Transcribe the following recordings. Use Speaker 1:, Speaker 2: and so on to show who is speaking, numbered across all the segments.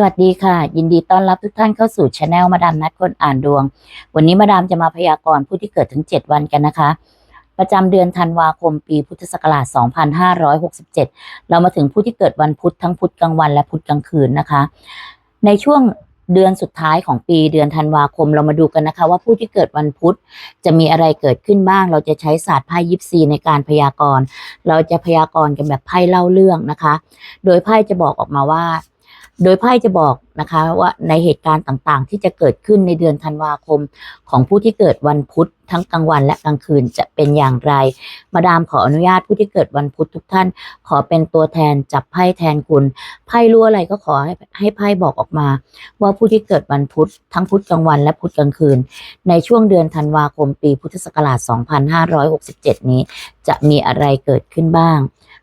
Speaker 1: สวัสดีค่ะ ยินดีต้อนรับทุกท่านเข้าสู่ช anel มาดามนัดคนอ่านดวง วันนี้มาดามจะมาพยากรณ์ผู้ที่เกิดถึง 7 วันกันนะคะ ประจำเดือนธันวาคมปีพุทธศักราช 2567 เรามาถึงผู้ที่เกิดวันพุธทั้งพุธกลางวันและพุธกลางคืนนะคะ ในช่วงเดือนสุดท้ายของปีเดือนธันวาคมเรามาดูกันนะคะ ว่าผู้ที่เกิดวันพุธจะมีอะไรเกิดขึ้นบ้าง เราจะใช้ศาสตร์ไพ่ยิปซีในการพยากรณ์ เราจะพยากรณ์กันแบบไพ่เล่าเรื่องนะคะ โดยไพ่จะบอกออกมาว่า โดยไพ่จะบอกนะคะว่าในเหตุการณ์ต่างๆ ที่จะเกิดขึ้นในเดือนธันวาคม ของผู้ที่เกิดวันพุธทั้งกลางวันและกลางคืนจะเป็นอย่างไร มาดามขออนุญาตผู้ที่เกิดวันพุธทุกท่าน ขอเป็นตัวแทนจับไพ่แทนคุณไพ่รู้อะไรก็ขอให้ให้ไพ่บอกออกมา ว่าผู้ที่เกิดวันพุธทั้งพุธกลางวันและพุธกลางคืน ในช่วงเดือนธันวาคมปีพุทธศักราช 2567 นี้ จะมีอะไรเกิดขึ้นบ้าง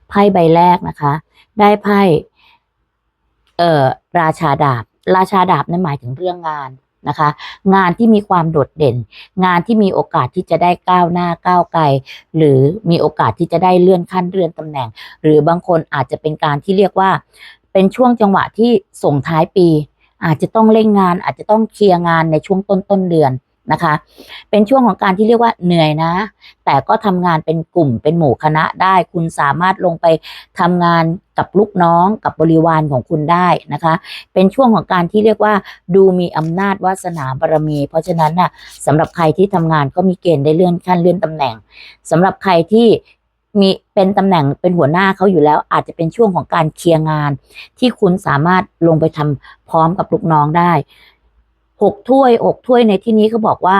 Speaker 1: ไพ่ใบแรกนะคะ ได้ไพ่ เอ่อราชาดาบ ราชาดาบนั้นหมายถึงเรื่องงานนะคะ งานที่มีความโดดเด่น งานที่มีโอกาสที่จะได้ก้าวหน้าก้าวไกล หรือมีโอกาสที่จะได้เลื่อนขั้นเลื่อนตำแหน่ง หรือบางคนอาจจะเป็นการที่เรียกว่า เป็นช่วงจังหวะที่ส่งท้ายปี อาจจะต้องเร่งงานอาจจะต้องเคลียร์งานในช่วงต้นต้นเดือน นะคะ เป็นช่วงของการที่เรียกว่าเหนื่อยนะ แต่ก็ทำงานเป็นกลุ่มเป็นหมู่คณะได้ คุณสามารถลงไปทำงานกับลูกน้องกับบริวารของคุณได้นะคะ เป็นช่วงของการที่เรียกว่า ดูมีอำนาจวาสนาบารมี เพราะฉะนั้นน่ะสำหรับใครที่ทำงานก็มีเกณฑ์ได้เลื่อนขั้นเลื่อนตำแหน่งสำหรับใครที่มีเป็นตำแหน่งเป็นหัวหน้าเขาอยู่แล้ว อาจจะเป็นช่วงของการเคลียร์งาน ที่คุณสามารถลงไปทำพร้อมกับลูกน้องได้ หกถ้วยหกถ้วยในที่นี้เขาบอกว่า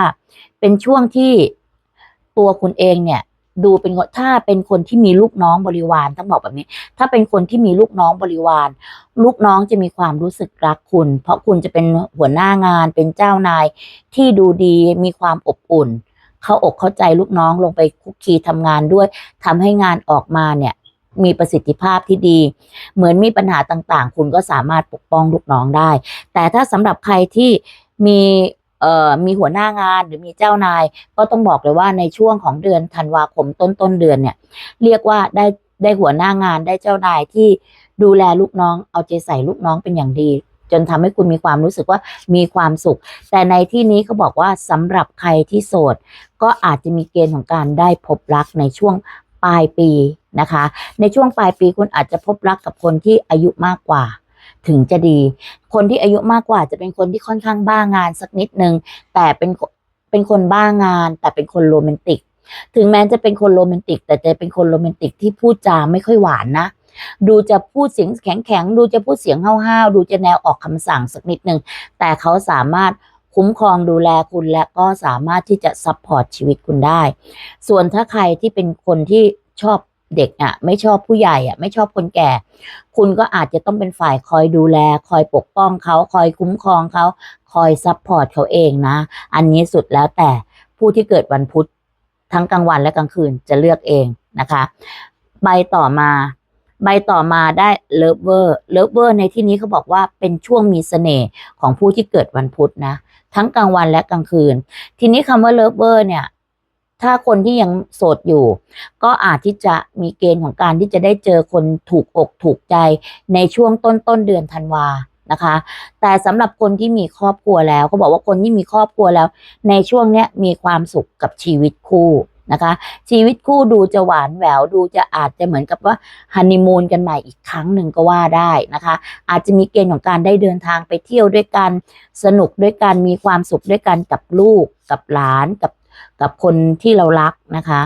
Speaker 1: เป็นช่วงที่ตัวคุณเองเนี่ย ดูเป็นถ้าเป็นคนที่มีลูกน้องบริวารต้องบอกแบบนี้ ถ้าเป็นคนที่มีลูกน้องบริวาร ลูกน้องจะมีความรู้สึกรักคุณ เพราะคุณจะเป็นหัวหน้างานเป็นเจ้านายที่ดูดีมีความอบอุ่น เขาอกเข้าใจลูกน้องลงไปคุกคีทำงานด้วยทำให้งานออกมาเนี่ยมีประสิทธิภาพที่ดี เหมือนมีปัญหาต่างๆ คุณก็สามารถปกป้องลูกน้องได้ แต่ถ้าสำหรับใครที่ มีเอ่อมีหัวหน้างานหรือมีเจ้านาย ก็ต้องบอกเลยว่าในช่วงของเดือนธันวาคมต้นต้นเดือนเนี่ย เรียกว่าได้ได้หัวหน้างานได้เจ้านายที่ดูแลลูกน้อง เอาใจใส่ลูกน้องเป็นอย่างดี จนทำให้คุณมีความรู้สึกว่ามีความสุข แต่ในที่นี้เขาบอกว่าสำหรับใครที่โสด ก็อาจจะมีเกณฑ์ของการได้พบรักในช่วงปลายปีนะคะ ในช่วงปลายปีคุณอาจจะพบรักกับคนที่อายุมากกว่า ถึงจะดี คนที่อายุมากกว่าจะเป็นคนที่ค่อนข้างบ้างานสักนิดนึง แต่เป็นเป็นคนบ้างาน แต่เป็นคนโรแมนติก ถึงแม้จะเป็นคนโรแมนติก แต่จะเป็นคนโรแมนติกที่พูดจาไม่ค่อยหวานนะดูจะพูดเสียงแข็งๆ ดูจะพูดเสียงห้าวๆ ดูจะแนวออกคำสั่งสักนิดนึงแต่เขาสามารถคุ้มครองดูแลคุณและก็สามารถที่จะซัพพอร์ตชีวิตคุณได้ ส่วนถ้าใครที่เป็นคนที่ชอบ เด็กอะไม่ชอบผู้ใหญ่อะไม่ชอบคนแก่ คุณก็อาจจะต้องเป็นฝ่ายคอยดูแล คอยปกป้องเขาคอยคุ้มครองเขาคอยซัพพอร์ตเขาเองนะ อันนี้สุดแล้วแต่ผู้ที่เกิดวันพุธทั้งกลางวันและกลางคืนจะเลือกเองนะคะ ใบต่อมาใบต่อมาได้เลิฟเวอร์เลิฟเวอร์ในที่นี้เขาบอกว่าเป็นช่วงมีเสน่ห์ของผู้ที่เกิดวันพุธนะ ทั้งกลางวันและกลางคืน ทีนี้คำว่าเลิฟเวอร์เนี่ย ถ้าคนที่ยังโสดอยู่ ก็อาจที่จะมีเกณฑ์ของการที่จะได้เจอคนถูกอกถูกใจในช่วงต้นต้นเดือนธันวานะคะ แต่สำหรับคนที่มีครอบครัวแล้วเขาบอกว่าคนที่มีครอบครัวแล้ว ในช่วงเนี้ยมีความสุขกับชีวิตคู่นะคะ ชีวิตคู่ดูจะหวานแหววดูจะอาจจะเหมือนกับว่าฮันนีมูนกันใหม่อีกครั้งหนึ่งก็ว่าได้นะคะ อาจจะมีเกณฑ์ของการได้เดินทางไปเที่ยวด้วยกัน สนุกด้วยกันมีความสุขด้วยกันกับลูก กับหลานกับ กับคนที่เรารักนะคะ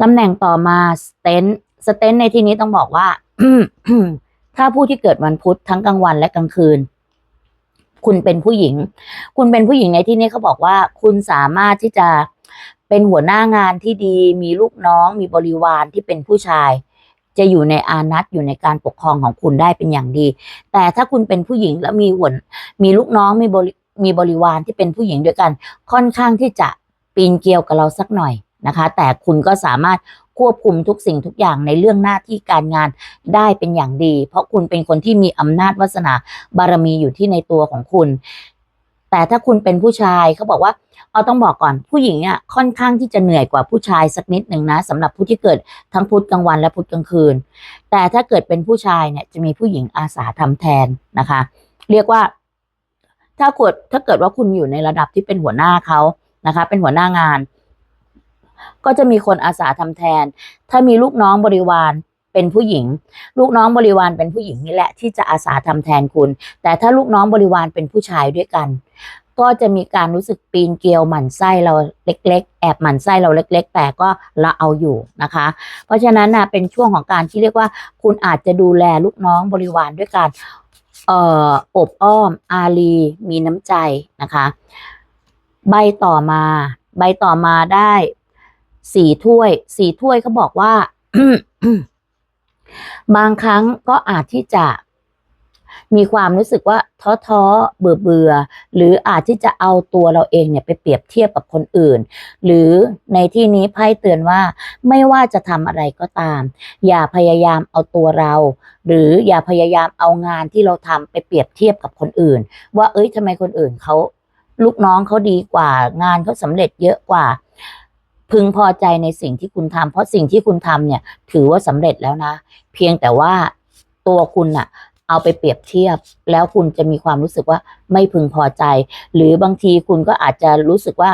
Speaker 1: ตำแหน่งต่อมาสเตนสเตนในที่นี้ต้องบอกว่า ถ้าผู้ที่เกิดวันพุธทั้งกลางวันและกลางคืน คุณเป็นผู้หญิง คุณเป็นผู้หญิงในที่นี้เขาบอกว่า คุณสามารถที่จะเป็นหัวหน้างานที่ดี มีลูกน้อง มีบริวารที่เป็นผู้ชาย จะอยู่ในอานัตอยู่ในการปกครองของคุณได้เป็นอย่างดี แต่ถ้าคุณเป็นผู้หญิงแล้วมีหัวมีลูกน้องมีบริ มีบริวารที่เป็นผู้หญิงด้วยกัน ค่อนข้างที่จะปีนเกลียวกับเราสักหน่อยนะคะ แต่คุณก็สามารถควบคุมทุกสิ่งทุกอย่างในเรื่องหน้าที่การงานได้เป็นอย่างดี เพราะคุณเป็นคนที่มีอำนาจวาสนาบารมีอยู่ที่ในตัวของคุณ แต่ถ้าคุณเป็นผู้ชายเขาบอกว่าเอาต้องบอกก่อนผู้หญิงอะค่อนข้างที่จะเหนื่อยกว่าผู้ชายสักนิดหนึ่งนะสำหรับผู้ที่เกิดทั้งพุธกลางวันและพุธกลางคืน แต่ถ้าเกิดเป็นผู้ชายเนี่ยจะมีผู้หญิงอาสาทำแทนนะคะ เรียกว่า ถ้าเกิดถ้าเกิดว่าคุณอยู่ในระดับที่เป็นหัวหน้าเขานะคะ เป็นหัวหน้างาน ก็จะมีคนอาสาทำแทน ถ้ามีลูกน้องบริวารเป็นผู้หญิง ลูกน้องบริวารเป็นผู้หญิงนี่แหละที่จะอาสาทำแทนคุณ แต่ถ้าลูกน้องบริวารเป็นผู้ชายด้วยกัน ก็จะมีการรู้สึกปีนเกลียวหมั่นไส้เราเล็ก ๆ แอบหมั่นไส้เราเล็ก ๆ แต่ก็ละเอาอยู่นะคะ เพราะฉะนั้นนะเป็นช่วงของการที่เรียกว่า คุณอาจจะดูแลลูกน้องบริวารด้วยการ เอ่ออบอ้อม อารีมีน้ำใจนะคะ ใบต่อมา ใบต่อมาได้สี่ถ้วย สี่ถ้วยเขาบอกว่า บางครั้งก็อาจที่จะ มีความรู้สึกว่าท้อท้อเบื่อเบื่อหรืออาจที่จะเอาตัวเราเองเนี่ยไปเปรียบเทียบกับคนอื่น หรือในที่นี้ไพ่เตือนว่าไม่ว่าจะทำอะไรก็ตาม อย่าพยายามเอาตัวเรา หรืออย่าพยายามเอางานที่เราทำไปเปรียบเทียบกับคนอื่น ว่าเอ้ยทำไมคนอื่นเขาลูกน้องเขาดีกว่างานเขาสำเร็จเยอะกว่าพึงพอใจในสิ่งที่คุณทำเพราะสิ่งที่คุณทำเนี่ย ถือว่าสำเร็จแล้วนะ เพียงแต่ว่าตัวคุณน่ะ เอาไปเปรียบเทียบ แล้วคุณจะมีความรู้สึกว่าไม่พึงพอใจ หรือบางทีคุณก็อาจจะรู้สึกว่า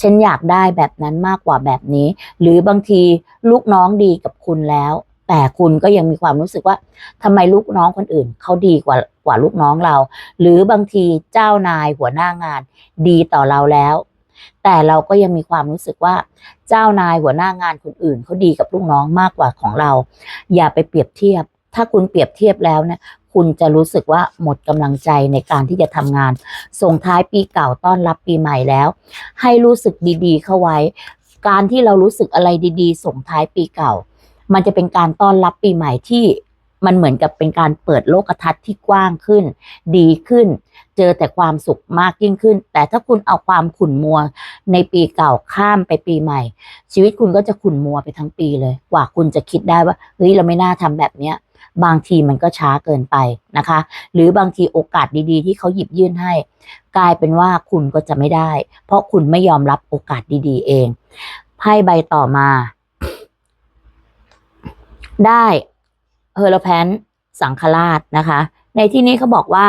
Speaker 1: ฉันอยากได้แบบนั้นมากกว่าแบบนี้ หรือบางทีลูกน้องดีกับคุณแล้ว แต่คุณก็ยังมีความรู้สึกว่าทำไมลูกน้องคนอื่นเขาดีกว่ากว่าลูกน้องเรา หรือบางทีเจ้านายหัวหน้างานดีต่อเราแล้ว แต่เราก็ยังมีความรู้สึกว่า เจ้านายหัวหน้างานคนอื่นเขาดีกับลูกน้องมากกว่าของเรา อย่าไปเปรียบเทียบถ้าคุณเปรียบเทียบแล้วเนี่ย คุณจะรู้สึกว่าหมดกำลังใจในการที่จะทำงาน ส่งท้ายปีเก่าต้อนรับปีใหม่แล้ว ให้รู้สึกดีๆ เข้าไว้ การที่เรารู้สึกอะไรดีๆ ส่งท้ายปีเก่า มันจะเป็นการต้อนรับปีใหม่ที่มันเหมือนกับเป็นการเปิดโลกทัศน์ที่กว้างขึ้น ดีขึ้น เจอแต่ความสุขมากยิ่งขึ้น แต่ถ้าคุณเอาความขุ่นมัวในปีเก่าข้ามไปปีใหม่ ชีวิตคุณก็จะขุ่นมัวไปทั้งปีเลย กว่าคุณจะคิดได้ว่าเฮ้ยเราไม่น่าทำแบบเนี้ย บางทีมันก็ช้าเกินไปนะคะ หรือบางทีโอกาสดีๆ ที่เขาหยิบยื่นให้ กลายเป็นว่าคุณก็จะไม่ได้ เพราะคุณไม่ยอมรับโอกาสดีๆ เองไพ่ใบต่อมา ได้เฮอร์แพนสังฆราชนะคะ ในที่นี้เขาบอกว่า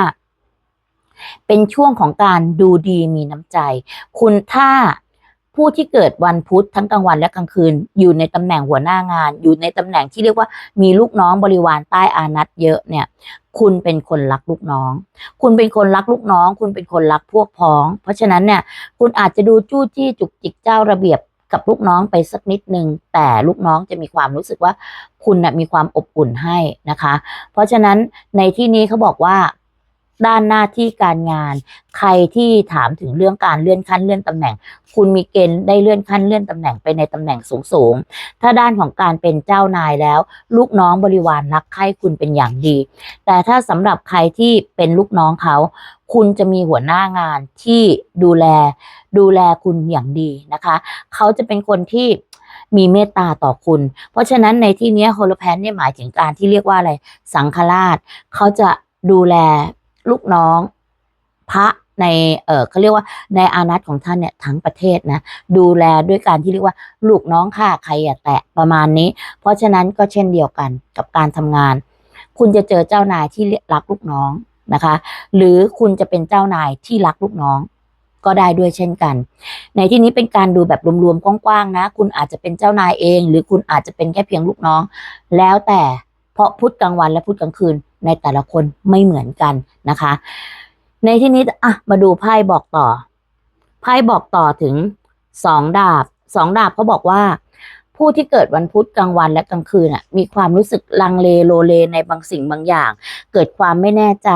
Speaker 1: เป็นช่วงของการดูดีมีน้ำใจ คุณถ้า ผู้ที่เกิดวันพุธทั้งกลางวันและกลางคืน อยู่ในตำแหน่งหัวหน้างาน อยู่ในตำแหน่งที่เรียกว่ามีลูกน้องบริวารใต้อานัตเยอะเนี่ย คุณเป็นคนรักลูกน้อง คุณเป็นคนรักลูกน้อง คุณเป็นคนรักพวกพ้อง เพราะฉะนั้นเนี่ยคุณอาจจะดูจู้จี้จุกจิกเจ้าระเบียบกับลูกน้องไปสักนิดนึง แต่ลูกน้องจะมีความรู้สึกว่าคุณนะมีความอบอุ่นให้นะคะ เพราะฉะนั้นในที่นี้เขาบอกว่า ด้านหน้าที่การงาน ใครที่ถามถึงเรื่องการเลื่อนขั้นเลื่อนตำแหน่ง คุณมีเกณฑ์ได้เลื่อนขั้นเลื่อนตำแหน่งไปในตำแหน่งสูงสูงๆถ้าด้านของการเป็นเจ้านายแล้ว ลูกน้องบริวารรักใคร่คุณเป็นอย่างดี แต่ถ้าสำหรับใครที่เป็นลูกน้องเขา คุณจะมีหัวหน้างานที่ดูแล ดูแลคุณอย่างดีนะคะ เขาจะเป็นคนที่มีเมตตาต่อคุณ เพราะฉะนั้นในที่นี้โฮโลแพนเนี่ยหมายถึงการที่เรียกว่าอะไรสังฆราช เขาจะดูแล ลูกน้อง พระในเออเขาเรียกว่าในอานัตของท่านเนี่ยทั้งประเทศนะ ดูแลด้วยการที่เรียกว่า ลูกน้องข้าใครอย่าแตะประมาณนี้ เพราะฉะนั้นก็เช่นเดียวกันกับการทำงาน คุณจะเจอเจ้านายที่รักลูกน้องนะคะ หรือคุณจะเป็นเจ้านายที่รักลูกน้องก็ได้ด้วยเช่นกัน ในที่นี้เป็นการดูแบบรวมๆกว้างๆนะ คุณอาจจะเป็นเจ้านายเอง หรือคุณอาจจะเป็นแค่เพียงลูกน้อง แล้วแต่เพราะพุธกลางวันและพุธกลางคืน ในแต่ละคนไม่เหมือนกันนะคะ ในที่นี้อะมาดูไพ่บอกต่อ ไพ่บอกต่อถึงสองดาบสองดาบเขาบอกว่า ผู้ที่เกิดวันพุธกลางวันและกลางคืนอะมีความรู้สึกลังเลโลเลในบางสิ่งบางอย่าง เกิดความไม่แน่ใจ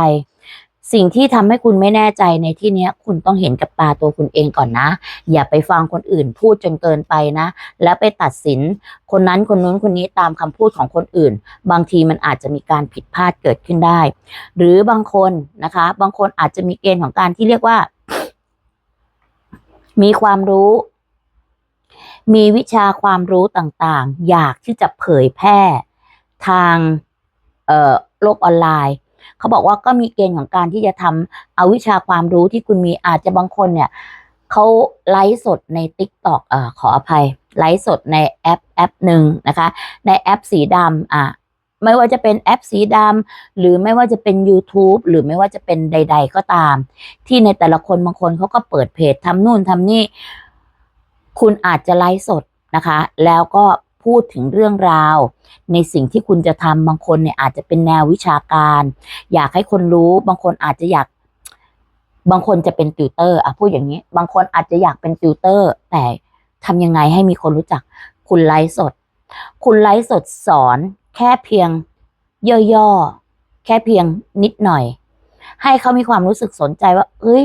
Speaker 1: สิ่งที่ทำให้คุณไม่แน่ใจในที่นี้คุณต้องเห็นกับตาตัวคุณเองก่อนนะ อย่าไปฟังคนอื่นพูดจนเกินไปนะ แล้วไปตัดสิน คนนั้นคนนู้นคนนี้ตามคำพูดของคนอื่น บางทีมันอาจจะมีการผิดพลาดเกิดขึ้นได้ หรือบางคนนะคะ บางคนอาจจะมีเกณฑ์ของการที่เรียกว่า มีความรู้มีวิชาความรู้ต่างๆ อยากที่จะเผยแพร่ทางโลกออนไลน์ เขาบอกว่าก็มีเกณฑ์ของการที่จะทำเอาวิชาความรู้ที่คุณมีอาจจะบางคนเนี่ยเขาไลฟ์สดใน t ิ k t o k เอ่อขออภัย ไลฟ์สดในแอปแอปหนึ่งนะคะ ในแอปสีดำอะไม่ว่าจะเป็นแอปสีดำหรือไม่ว่าจะเป็น YouTube หรือไม่ว่าจะเป็นใด ๆ ก็ตาม ที่ในแต่ละคนบางคนเขาก็เปิดเพจทำนู่นทำนี่ คุณอาจจะไลฟ์สดนะคะ แล้วก็ พูดถึงเรื่องราว ในสิ่งที่คุณจะทำบางคนเนี่ยอาจจะเป็นแนววิชาการ อยากให้คนรู้บางคนอาจจะอยาก บางคนจะเป็นติวเตอร์อะพูดอย่างนี้ บางคนอาจจะอยากเป็นติวเตอร์ แต่ทำยังไงให้มีคนรู้จัก คุณไลฟ์สด คุณไลฟ์สดสอนแค่เพียงย่อๆแค่เพียงนิดหน่อย ให้เขามีความรู้สึกสนใจว่า เอ้ย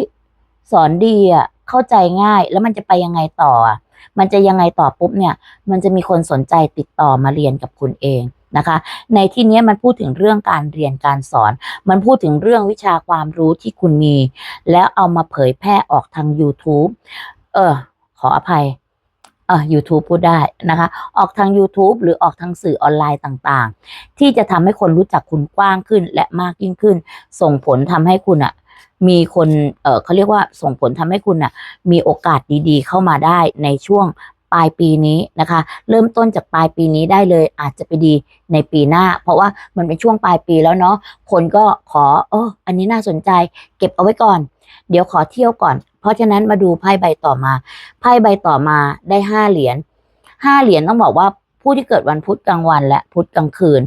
Speaker 1: สอนดีอะเข้าใจง่ายแล้วมันจะไปยังไงต่ออะ มันจะยังไงต่อปุ๊บเนี่ยมันจะมีคนสนใจติดต่อมาเรียนกับคุณเองนะคะ ในที่นี้มันพูดถึงเรื่องการเรียนการสอน มันพูดถึงเรื่องวิชาความรู้ที่คุณมี แล้วเอามาเผยแพร่ออกทาง YouTube เออ ขออภัยเออ YouTube พูดได้นะคะ ออกทาง YouTube หรือออกทางสื่อออนไลน์ต่างๆ ที่จะทำให้คนรู้จักคุณกว้างขึ้นและมากยิ่งขึ้น ส่งผลทำให้คุณอะ มีคนเออเขาเรียกว่าส่งผลทำให้คุณอะมีโอกาสดีๆ เข้ามาได้ในช่วงปลายปีนี้นะคะ เริ่มต้นจากปลายปีนี้ได้เลยอาจจะไปดีในปีหน้า เพราะว่ามันเป็นช่วงปลายปีแล้วเนาะคนก็ขอเอออันนี้น่าสนใจ เก็บเอาไว้ก่อน เดี๋ยวขอเที่ยวก่อน เพราะฉะนั้นมาดูไพ่ใบต่อมาไพ่ใบต่อมาได้ห้าเหรียญห้าเหรียญต้องบอกว่าผู้ที่เกิดวันพุธกลางวันและพุธกลางคืน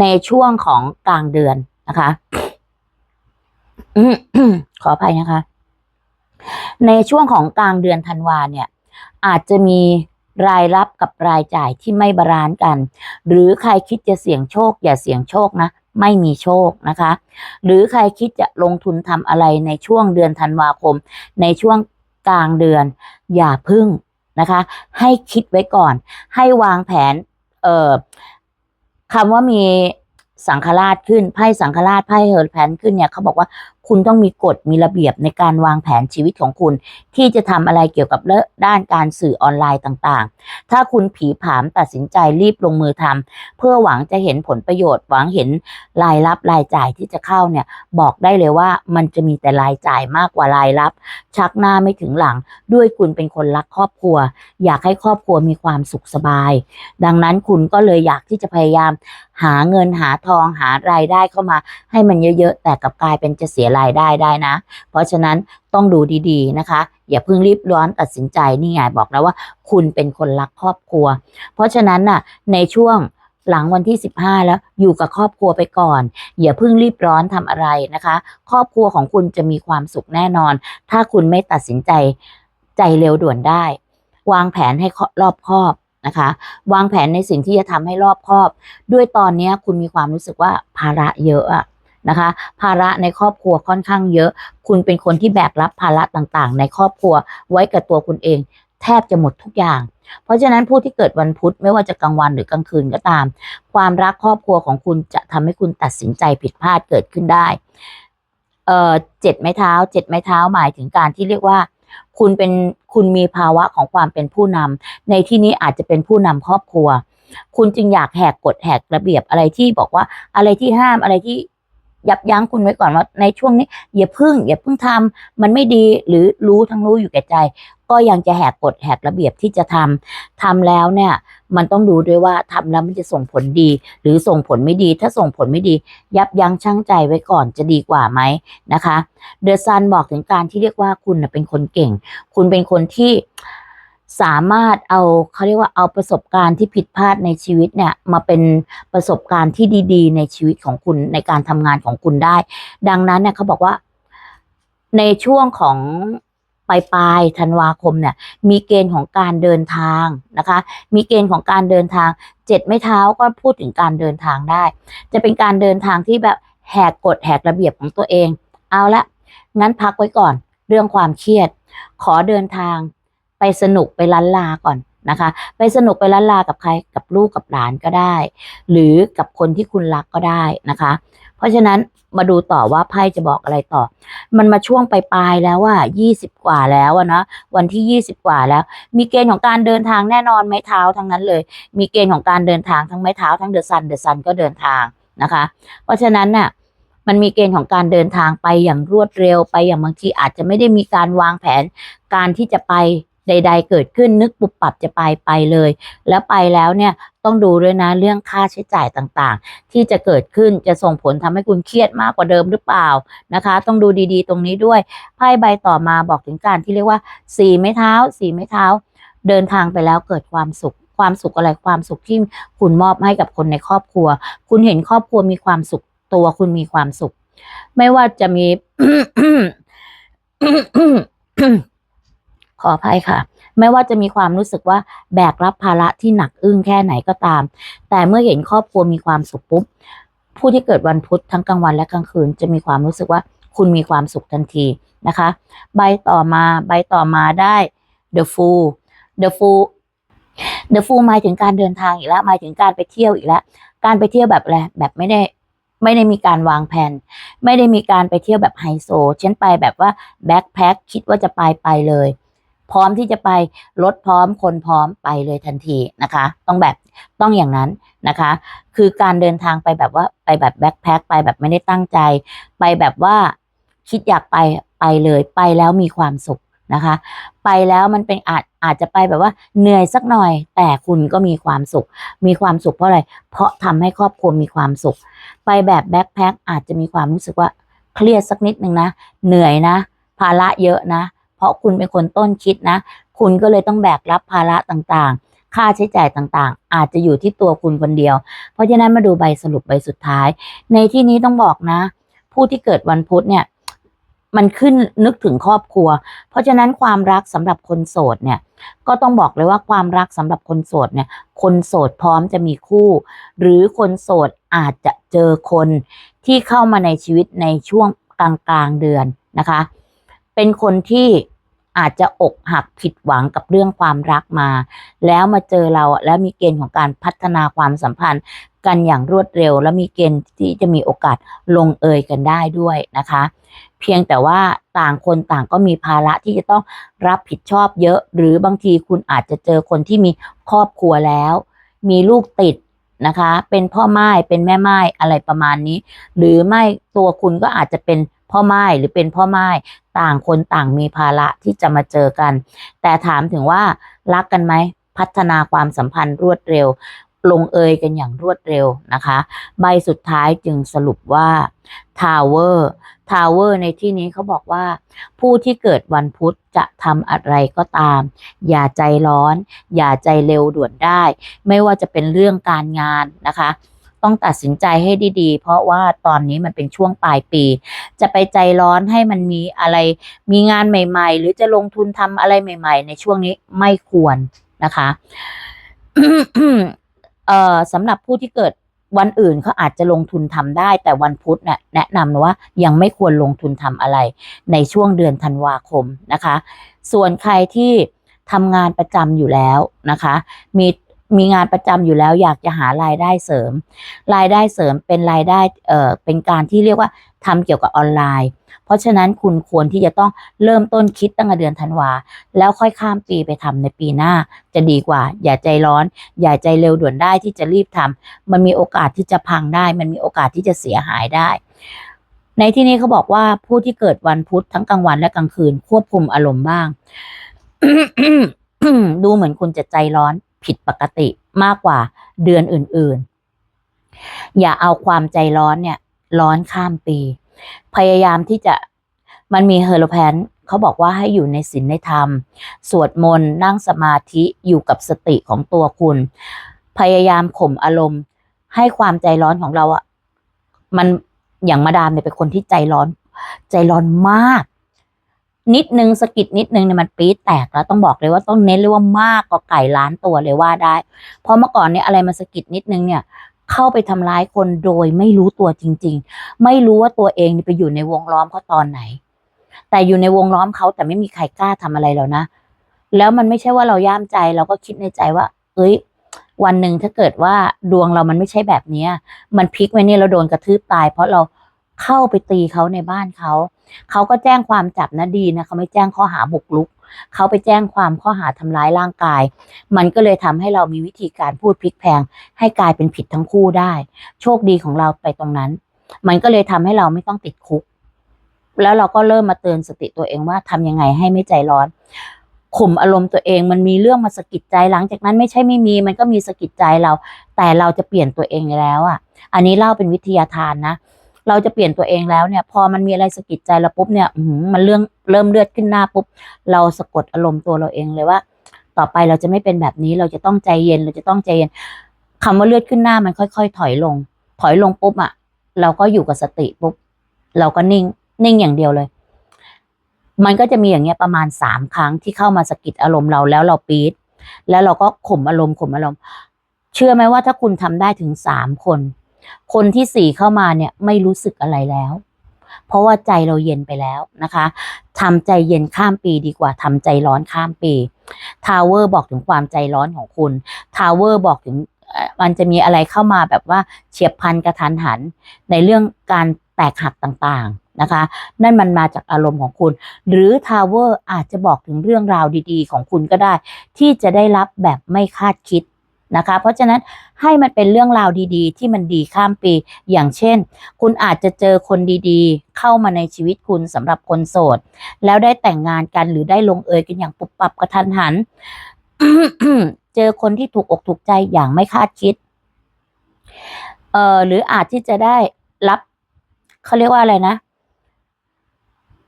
Speaker 1: ในช่วงของกลางเดือนนะคะ ขออภัยนะคะ ในช่วงของกลางเดือนธันวาเนี่ย อาจจะมีรายรับกับรายจ่ายที่ไม่บาลานซ์กัน หรือใครคิดจะเสี่ยงโชค อย่าเสี่ยงโชคนะ ไม่มีโชคนะคะ หรือใครคิดจะลงทุนทำอะไรในช่วงเดือนธันวาคม ในช่วงกลางเดือน อย่าพึ่งนะคะ ให้คิดไว้ก่อน ให้วางแผน เอ่อคำว่ามี สังฆราชขึ้นไพ่สังฆราชไพ่เฮอร์แพนขึ้นเนี่ยเขาบอกว่าคุณต้องมีกฎมีระเบียบในการวางแผนชีวิตของคุณ ที่จะทำอะไรเกี่ยวกับเรื่องด้านการสื่อออนไลน์ต่างๆ ถ้าคุณผีผามตัดสินใจรีบลงมือทำเพื่อหวังจะเห็นผลประโยชน์ หวังเห็นรายรับรายจ่ายที่จะเข้าเนี่ยบอกได้เลยว่ามันจะมีแต่รายจ่ายมากกว่ารายรับ ชักหน้าไม่ถึงหลัง ด้วยคุณเป็นคนรักครอบครัว อยากให้ครอบครัวมีความสุขสบาย ดังนั้นคุณก็เลยอยากที่จะพยายาม หาเงินหาทองหารายได้เข้ามา ให้มันเยอะๆแต่กลับกลายเป็นจะเสียรายได้ได้นะ เพราะฉะนั้นต้องดูดี ๆนะคะ อย่าเพิ่งรีบร้อนตัดสินใจนี่ไงบอกแล้วว่า คุณเป็นคนรักครอบครัว เพราะฉะนั้นน่ะในช่วงหลังวันที่ 15 แล้วอยู่กับครอบครัวไปก่อน อย่าเพิ่งรีบร้อนทำอะไรนะคะ ครอบครัวของคุณจะมีความสุขแน่นอน ถ้าคุณไม่ตัดสินใจใจเร็วด่วนได้ วางแผนให้รอบคอบนะคะ วางแผนในสิ่งที่จะทำให้รอบคอบ ด้วยตอนนี้คุณมีความรู้สึกว่าภาระเยอะอะ นะคะ ภาระในครอบครัวค่อนข้างเยอะ คุณเป็นคนที่แบกรับภาระต่างๆ ในครอบครัวไว้กับตัวคุณเอง แทบจะหมดทุกอย่าง เพราะฉะนั้นผู้ที่เกิดวันพุธไม่ว่าจะกลางวันหรือกลางคืนก็ตาม ความรักครอบครัวของคุณจะทำให้คุณตัดสินใจผิดพลาดเกิดขึ้นได้เอ่อเจ็ดไม้เท้าเจ็ดไม้เท้าหมายถึงการที่เรียกว่า คุณเป็นคุณมีภาวะของความเป็นผู้นำในที่นี้อาจจะเป็นผู้นำครอบครัว คุณจึงอยากแหกกฎแหกระเบียบอะไรที่บอกว่าอะไรที่ห้ามอะไรที่ ยับยั้งคุณไว้ก่อนว่าในช่วงนี้อย่าพึ่งอย่าพึ่งทำมันไม่ดีหรือรู้ทั้งรู้อยู่แก่ใจ ก็ยังจะแหกกฎแหกระเบียบที่จะทำทำแล้วเนี่ยมันต้องดูด้วยว่าทำแล้วมันจะส่งผลดี หรือส่งผลไม่ดี ถ้าส่งผลไม่ดี ยับยั้งชั่งใจไว้ก่อนจะดีกว่าไหมนะคะ เดอะซันบอกถึงการที่เรียกว่าคุณเป็นคนเก่ง คุณเป็นคนที่ สามารถเอาเขาเรียกว่าเอาประสบการณ์ที่ผิดพลาดในชีวิตเนี่ยมาเป็นประสบการณ์ที่ดีๆ ในชีวิตของคุณในการทำงานของคุณได้ ดังนั้นเนี่ยเขาบอกว่า ในช่วงของปลายปลายธันวาคมเนี่ย มีเกณฑ์ของการเดินทางนะคะ มีเกณฑ์ของการเดินทางเจ็ดไม่เท้าก็พูดถึงการเดินทางได้ จะเป็นการเดินทางที่แบบแหกกฎแหกระเบียบของตัวเอง เอาละงั้นพักไว้ก่อน เรื่องความเครียด ขอเดินทาง ไปสนุกไปล้านลาก่อนนะคะ ไปสนุกไปล้านลากับใครกับลูกกับหลานก็ได้ หรือกับคนที่คุณรักก็ได้นะคะ เพราะฉะนั้นมาดูต่อว่าไพ่จะบอกอะไรต่อ มันมาช่วงปลายๆแล้วว่ายี่สิบกว่าแล้วนะวันที่ยี่สิบกว่าแล้ว มีเกณฑ์ของการเดินทางแน่นอนไม้เท้าทั้งนั้นเลย มีเกณฑ์ของการเดินทางทั้งไม้เท้าทั้งเดอะซันเดอะซันก็เดินทางนะคะ เพราะฉะนั้นน่ะมันมีเกณฑ์ของการเดินทางไปอย่างรวดเร็วไปอย่างบางทีอาจจะไม่ได้มีการวางแผนการที่จะไป ใด ๆ เกิดขึ้นนึกปุบปับจะไปไปเลย แล้วไปแล้วเนี่ยต้องดูด้วยนะเรื่องค่าใช้จ่ายต่างๆ ที่จะเกิดขึ้นจะส่งผลทำให้คุณเครียดมากกว่าเดิมหรือเปล่านะคะ ต้องดูดีๆ ตรงนี้ด้วยไพ่ใบต่อมาบอกถึงการที่เรียกว่าสี่ไม้เท้าสี่ไม้เท้า เดินทางไปแล้วเกิดความสุขความสุขอะไรความสุขที่คุณมอบให้กับคนในครอบครัว คุณเห็นครอบครัวมีความสุขตัวคุณมีความสุข ไม่ว่าจะมี ขออภัยค่ะ ไม่ว่าจะมีความรู้สึกว่าแบกรับภาระที่หนักอึ้งแค่ไหนก็ตาม แต่เมื่อเห็นครอบครัวมีความสุขปุ๊บผู้ที่เกิดวันพุธทั้งกลางวันและกลางคืน จะมีความรู้สึกว่าคุณมีความสุขทันทีนะคะ ใบต่อมาใบต่อมาได้ the fool the fool the fool หมายถึงการเดินทางอีกแล้วหมายถึงการไปเที่ยวอีกแล้ว การไปเที่ยวแบบอะไรแบบไม่ได้ไม่ได้มีการวางแผน ไม่ได้มีการไปเที่ยวแบบไฮโซ เช่นไปแบบว่าแบ็คแพ็คคิดว่าจะไปไปเลย พร้อมที่จะไปรถพร้อมคนพร้อมไปเลยทันทีนะคะ ต้องแบบต้องอย่างนั้นนะคะ คือการเดินทางไปแบบว่าไปแบบแบ็คแพ็คไปแบบไม่ได้ตั้งใจ ไปแบบว่าคิดอยากไปไปเลยไปแล้วมีความสุขนะคะ ไปแล้วมันเป็นอาจอาจจะไปแบบว่าเหนื่อยสักหน่อย แต่คุณก็มีความสุข มีความสุขเพราะอะไร เพราะทำให้ครอบครัวมีความสุข ไปแบบแบ็คแพ็คอาจจะมีความรู้สึกว่าเครียดสักนิดนึงนะ เหนื่อยนะ ภาระเยอะนะ เพราะคุณเป็นคนต้นคิดนะ คุณก็เลยต้องแบกรับภาระต่างๆ ค่าใช้จ่ายต่างๆ อาจจะอยู่ที่ตัวคุณคนเดียว เพราะฉะนั้นมาดูใบสรุปใบสุดท้าย ในที่นี้ต้องบอกนะ ผู้ที่เกิดวันพุธเนี่ย มันขึ้นนึกถึงครอบครัว เพราะฉะนั้นความรักสำหรับคนโสดเนี่ย ก็ต้องบอกเลยว่าความรักสำหรับคนโสดเนี่ย คนโสดพร้อมจะมีคู่ หรือคนโสดอาจจะเจอคนที่เข้ามาในชีวิตในช่วงกลางกลางเดือนนะคะ เป็นคนที่ อาจจะอกหักผิดหวังกับเรื่องความรักมา แล้วมาเจอเราแล้วมีเกณฑ์ของการพัฒนาความสัมพันธ์กันอย่างรวดเร็ว และมีเกณฑ์ที่จะมีโอกาสลงเอยกันได้ด้วยนะคะ เพียงแต่ว่าต่างคนต่างก็มีภาระที่จะต้องรับผิดชอบเยอะ หรือบางทีคุณอาจจะเจอคนที่มีครอบครัวแล้ว มีลูกติดนะคะ เป็นพ่อไม้เป็นแม่ไม้อะไรประมาณนี้ หรือไม่ตัวคุณก็อาจจะเป็นพ่อไม้หรือเป็นพ่อไม้ ต่างคนต่างมีภาระที่จะมาเจอกัน แต่ถามถึงว่ารักกันไหมพัฒนาความสัมพันธ์รวดเร็ว ลงเอยกันอย่างรวดเร็วนะคะ ใบสุดท้ายจึงสรุปว่า Tower Tower ในที่นี้เขาบอกว่า ผู้ที่เกิดวันพุธจะทำอะไรก็ตาม อย่าใจร้อน อย่าใจเร็วด่วนได้ ไม่ว่าจะเป็นเรื่องการงานนะคะ ต้องตัดสินใจให้ดี ๆ เพราะว่าตอนนี้มันเป็นช่วงปลายปี จะไปใจร้อนให้มันมีอะไร มีงานใหม่ ๆ หรือจะลงทุนทำอะไรใหม่ ๆ ในช่วงนี้ไม่ควรนะคะเอ่อสำหรับผู้ที่เกิดวันอื่นเขาอาจจะลงทุนทำได้ แต่วันพุธเนี่ยแนะนำนะว่ายังไม่ควรลงทุนทำอะไร ในช่วงเดือนธันวาคมนะคะ ส่วนใครที่ทำงานประจำอยู่แล้วนะคะ มี มีงานประจำอยู่แล้วอยากจะหารายได้เสริม รายได้เสริมเป็นรายได้เอ่อเป็นการที่เรียกว่าทำเกี่ยวกับออนไลน์ เพราะฉะนั้นคุณควรที่จะต้องเริ่มต้นคิดตั้งแต่เดือนธันวาแล้วค่อยข้ามปีไปทำในปีหน้า จะดีกว่า อย่าใจร้อน อย่าใจเร็วด่วนได้ที่จะรีบทำมันมีโอกาสที่จะพังได้ มันมีโอกาสที่จะเสียหายได้ ในที่นี้เขาบอกว่าผู้ที่เกิดวันพุธทั้งกลางวันและกลางคืนควบคุมอารมณ์บ้าง ดูเหมือนคุณจะใจร้อน ผิดปกติมากกว่าเดือนอื่นๆ อย่าเอาความใจร้อนเนี่ย ร้อนข้ามปี พยายามที่จะมันมีเฮอร์โลแพนเขาบอกว่าให้อยู่ในศีลในธรรม สวดมนต์นั่งสมาธิอยู่กับสติของตัวคุณ พยายามข่มอารมณ์ ให้ความใจร้อนของเราอะมันอย่างมาดามเนี่ยเป็นคนที่ใจร้อน ใจร้อนมาก นิดนึงสกิดนิดนึงเนี่ยมันปี๊ดแตกแล้วต้องบอกเลยว่าต้องเน้นเลยว่ามากกว่าไก่ล้านตัวเลยว่าได้ เพราะเมื่อก่อนเนี่ยอะไรมาสกิดนิดนึงเนี่ยเข้าไปทำร้ายคนโดยไม่รู้ตัวจริง ๆ ไม่รู้ว่าตัวเองไปอยู่ในวงล้อมเขาตอนไหน แต่อยู่ในวงล้อมเขาแต่ไม่มีใครกล้าทำอะไรแล้วนะ แล้วมันไม่ใช่ว่าเราย่ามใจเราก็คิดในใจว่า เอ้ย วันหนึ่งถ้าเกิดว่าดวงเรามันไม่ใช่แบบเนี้ย มันพลิกไว้เนี่ยเราโดนกระทืบตาย เพราะเราเข้าไปตีเขาในบ้านเขา เขาก็แจ้งความจับนะดีนะเขาไม่แจ้งข้อหาบุกรุก เขาไปแจ้งความข้อหาทำร้ายร่างกาย มันก็เลยทำให้เรามีวิธีการพูดพลิกแพง ให้กลายเป็นผิดทั้งคู่ได้ โชคดีของเราไปตรงนั้น มันก็เลยทำให้เราไม่ต้องติดคุก แล้วเราก็เริ่มมาเตือนสติตัวเองว่าทำยังไงให้ไม่ใจร้อนข่มอารมณ์ตัวเองมันมีเรื่องมาสะกิดใจหลังจากนั้นไม่ใช่ไม่มี มันก็มีสะกิดใจเรา แต่เราจะเปลี่ยนตัวเองแล้วอะ อันนี้เล่าเป็นวิทยาทานนะ เราจะเปลี่ยนตัวเองแล้วเนี่ย พอมันมีอะไรสะกิดใจเราปุ๊บเนี่ยมันเรื่องเริ่มเลือดขึ้นหน้าปุ๊บ เราสะกดอารมณ์ตัวเราเองเลยว่า ต่อไปเราจะไม่เป็นแบบนี้ เราจะต้องใจเย็น เราจะต้องใจเย็นคำว่าเลือดขึ้นหน้ามันค่อย ๆ ถอยลง ถอยลงปุ๊บอะ เราก็อยู่กับสติปุ๊บ เราก็นิ่ง นิ่งอย่างเดียวเลย มันก็จะมีอย่างเงี้ยประมาณสามครั้งที่เข้ามาสะกิดอารมณ์เราแล้วเราปี๊ดแล้วเราก็ข่มอารมณ์ข่มอารมณ์ เชื่อไหมว่าถ้าคุณทำได้ถึงสามคน คนที่สี่เข้ามาเนี่ยไม่รู้สึกอะไรแล้ว เพราะว่าใจเราเย็นไปแล้วนะคะทำใจเย็นข้ามปีดีกว่าทำใจร้อนข้ามปีทาวเวอร์บอกถึงความใจร้อนของคุณทาวเวอร์บอกถึงมันจะมีอะไรเข้ามาแบบว่าเฉียบพลันกระทันหัน ในเรื่องการแตกหักต่างๆนะคะ นั่นมันมาจากอารมณ์ของคุณ หรือทาวเวอร์อาจจะบอกถึงเรื่องราวดีๆ ของคุณก็ได้ ที่จะได้รับแบบไม่คาดคิด นะคะ เพราะฉะนั้นให้มันเป็นเรื่องราวดีๆ ที่มันดีข้ามปี อย่างเช่น คุณอาจจะเจอคนดีๆ เข้ามาในชีวิตคุณสำหรับคนโสด แล้วได้แต่งงานกันหรือได้ลงเอยกันอย่างปุบปับกระทันหัน เจอคนที่ถูกอกถูกใจอย่างไม่คาดคิด เอ่อหรืออาจที่จะได้รับเขาเรียกว่าอะไรนะ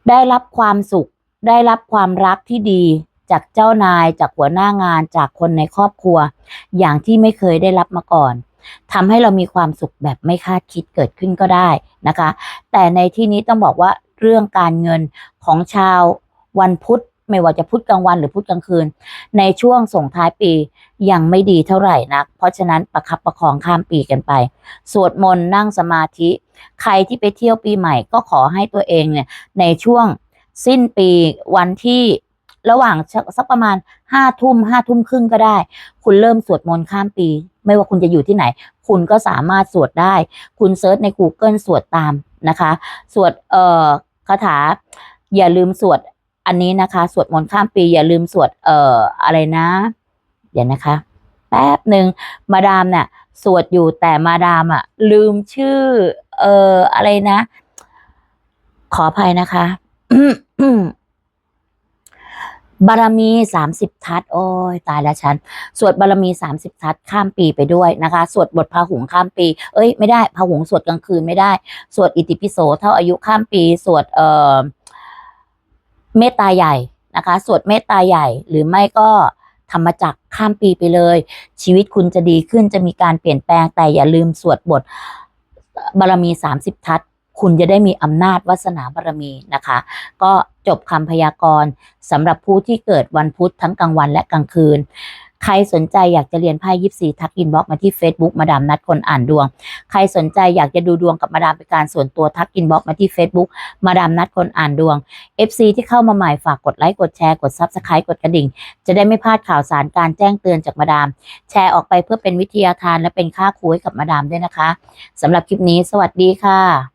Speaker 1: ได้รับความสุข ได้รับความรักที่ดี จากเจ้านายจากหัวหน้างานจากคนในครอบครัว อย่างที่ไม่เคยได้รับมาก่อนทำให้เรามีความสุขแบบไม่คาดคิดเกิดขึ้นก็ได้นะคะ แต่ในที่นี้ต้องบอกว่าเรื่องการเงินของชาววันพุธไม่ว่าจะพุธกลางวันหรือพุธกลางคืน ในช่วงส่งท้ายปียังไม่ดีเท่าไหร่นัก เพราะฉะนั้นประคับประคองข้ามปีกันไป สวดมนต์นั่งสมาธิ ใครที่ไปเที่ยวปีใหม่ก็ขอให้ตัวเองเนี่ยในช่วงสิ้นปีวันที่ ระหว่างสักประมาณห้าทุ่มห้าทุ่มครึ่งก็ได้ คุณเริ่มสวดมนต์ข้ามปี ไม่ว่าคุณจะอยู่ที่ไหน คุณก็สามารถสวดได้ คุณเซิร์ชใน Google สวดตามนะคะ สวดเอ่อคาถา อย่าลืมสวดอันนี้นะคะ สวดมนต์ข้ามปี อย่าลืมสวดเอ่ออะไรนะเดี๋ยวนะคะ แป๊บหนึ่งมาดามเนี่ยสวดอยู่แต่มาดามอะลืมชื่อ เอ่ออะไรนะ ขออภัยนะคะ บารมีสามสิบทัศโอ้ยตายแล้วฉัน สวดบารมีสามสิบทัศข้ามปีไปด้วยนะคะ สวดบทพาหุงข้ามปี เอ้ยไม่ได้พาหุงสวดกลางคืนไม่ได้ สวดอิติปิโสเท่าอายุข้ามปี สวดเอ่อเมตตาใหญ่นะคะ สวดเมตตาใหญ่หรือไม่ก็ธรรมจักข้ามปีไปเลย ชีวิตคุณจะดีขึ้นจะมีการเปลี่ยนแปลงแต่อย่าลืมสวดบทบารมีสามสิบทัศ คุณจะได้มีอำนาจวาสนาบารมีนะคะ ก็จบคำพยากรณ์สำหรับผู้ที่เกิดวันพุธทั้งกลางวันและกลางคืน ใครสนใจอยากจะเรียนไพ่ยิปซีทักอินบ็อกมาที่ Facebook มาดามนัดคนอ่านดวง ใครสนใจอยากจะดูดวงกับมาดามเป็นการส่วนตัวทักอินบ็อกมาที่ Facebook มาดามนัดคนอ่านดวง FC ที่เข้ามาใหม่ฝากกดไลค์กดแชร์กด Subscribe กดกระดิ่ง จะได้ไม่พลาดข่าวสารการแจ้งเตือนจากมาดาม แชร์ออกไปเพื่อเป็นวิทยาทานและเป็นค่าครูให้กับมาดามด้วยนะคะสำหรับคลิปนี้ สวัสดีค่ะ